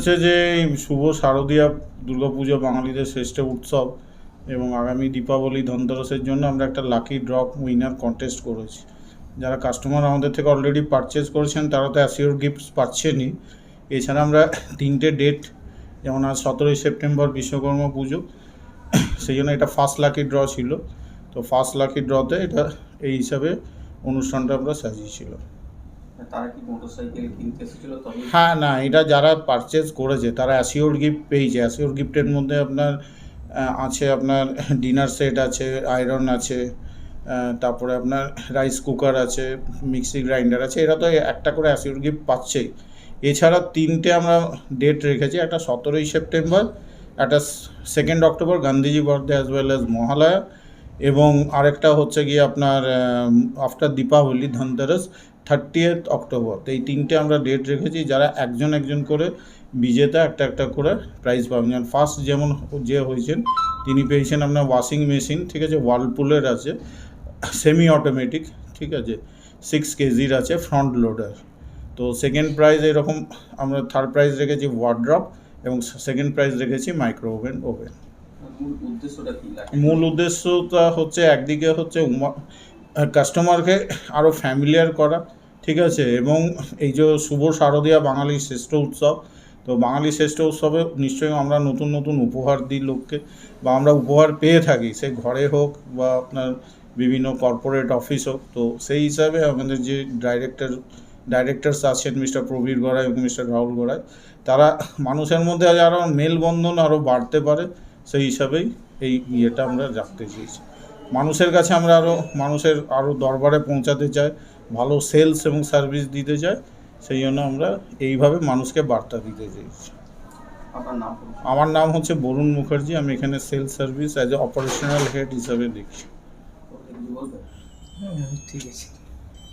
হচ্ছে যে শুভ শারদীয়া দুর্গাপুজো বাঙালিদের শ্রেষ্ঠ উৎসব এবং আগামী দীপাবলি ধনতেরাসের জন্য আমরা একটা লাকি ড্রপ উইনার কন্টেস্ট করেছি। যারা কাস্টমার আমাদের থেকে অলরেডি পারচেজ করেছেন, তারা তো অ্যাসিওর গিফটস পাচ্ছেনই। এছাড়া আমরা তিনটে ডেট যেমন আজ সতেরোই সেপ্টেম্বর বিশ্বকর্মা পুজো, সেই জন্য এটা ফার্স্ট লাকি ড্র ছিল। তো ফার্স্ট লাকি ড্রতে এটা এই হিসাবে অনুষ্ঠানটা আমরা সাজিয়েছিলাম। তবে হ্যাঁ না, এটা যারা পারচেজ করেছে, তারা অ্যাসিওর গিফট পেয়েছে। অ্যাসিওর গিফটের মধ্যে আপনার আছে আপনার ডিনার সেট আছে আয়রন আছে তারপরে আপনার রাইস কুকার আছে মিক্সি গ্রাইন্ডার আছে, এরা তো একটা করে অ্যাসিওর গিফট পাচ্ছেই। এছাড়া তিনটে আমরা ডেট রেখেছি, একটা সতেরোই সেপ্টেম্বর, একটা second October Gandhiji birthday as well as Mahalaya এবং আরেকটা হচ্ছে গিয়ে আপনার after Deepavali Dhanteras thirtieth October তো এই তিনটে আমরা ডেট রেখেছি যারা একজন একজন করে বিজেতা একটা একটা করে প্রাইজ পাবেন। যেমন ফার্স্ট যেমন যে হয়েছেন তিনি পেয়েছেন আপনার ওয়াশিং মেশিন ঠিক আছে? ওয়ার্লপুলের আছে সেমি অটোমেটিক ঠিক আছে? সিক্স কেজির আছে ফ্রন্ট লোডার তো সেকেন্ড প্রাইজ এরকম আমরা থার্ড প্রাইজ রেখেছি ওয়ার্ড্রপ এবং সেকেন্ড প্রাইজ রেখেছি মাইক্রো ওভেন ওভেন মূল উদ্দেশ্যটা হচ্ছে একদিকে হচ্ছে কাস্টমারকে আরও ফ্যামিলিয়ার করা ঠিক আছে, এবং এই যে শুভ শারদীয়া বাঙালির শ্রেষ্ঠ উৎসব, তো বাঙালি শ্রেষ্ঠ উৎসবে নিশ্চয়ই আমরা নতুন নতুন উপহার দিই লোককে, বা আমরা উপহার পেয়ে থাকি, সে ঘরে হোক বা আপনার বিভিন্ন কর্পোরেট অফিস হোক, তো সেই হিসাবে আমাদের যে ডাইরেক্টর ডাইরেক্টরস আছেন মিস্টার প্রবীর গড়াই এবং মিস্টার রাহুল গড়াই, তারা মানুষের মধ্যে আরও মেলবন্ধন আরও বাড়তে পারে, সেই হিসাবেই এই ইয়েটা আমরা রাখতে চেয়েছি। মানুষের কাছে আমরা আরও, মানুষের আরও দরবারে পৌঁছাতে চাই ভালো সেলস এবং সার্ভিস দিতে চাই সেই জন্য আমরা এইভাবে মানুষকে বার্তা দিতে বলুন। আমার নাম হচ্ছে বরুণ মুখার্জি আমি এখানে sales service as a operational head হিসাবে দেখি ওকে কিছু বলবেন হ্যাঁ ঠিক আছে।